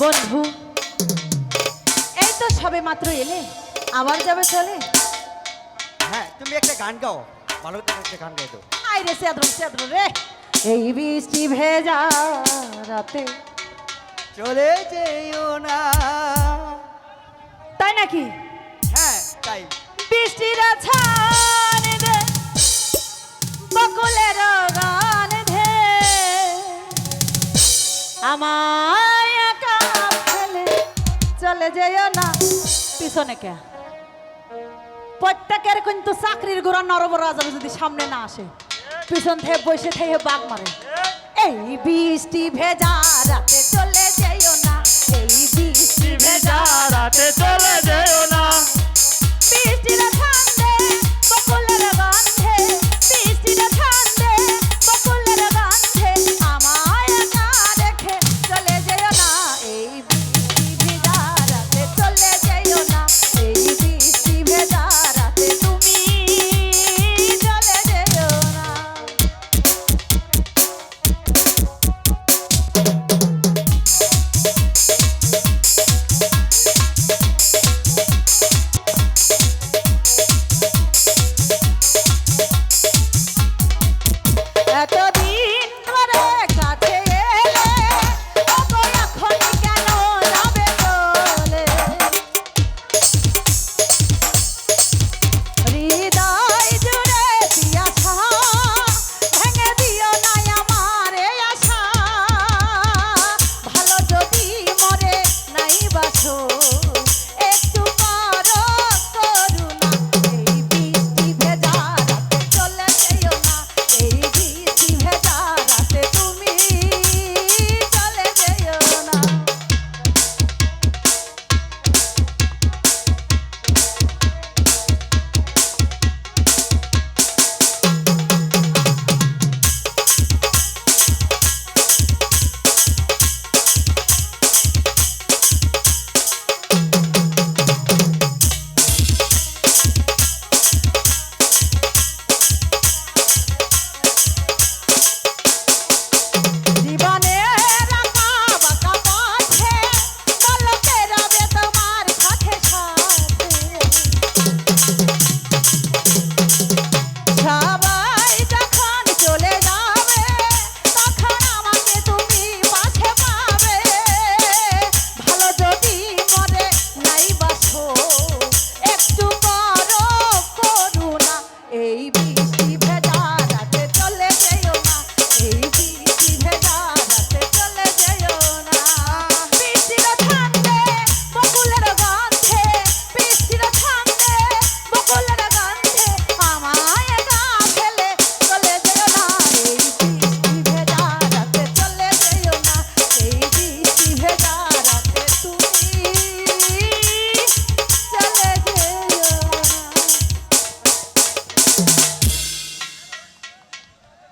বন্ধু এই তো সবে মাত্র এলে আবার যাবে চলে হ্যাঁ তুমি একটা গান গাও ভালো করে একটা গান গাই দাও আই রে সেদ্র সেদ্র রে। এই বৃষ্টি ভেজা রাতে। চলে যেও না। তাই নাকি? হ্যাঁ তাই। বৃষ্টির ছান দে বকুলের গান দে। আমার চলে যেও না পিছনে কে? প্রত্যেকের কিন্তু চাকরির গোড়া নরবরাজ যদি সামনে না আসে, পিছন থেকে বসে থেকে বাঘ মারে। এই বৃষ্টি ভেজা রাতে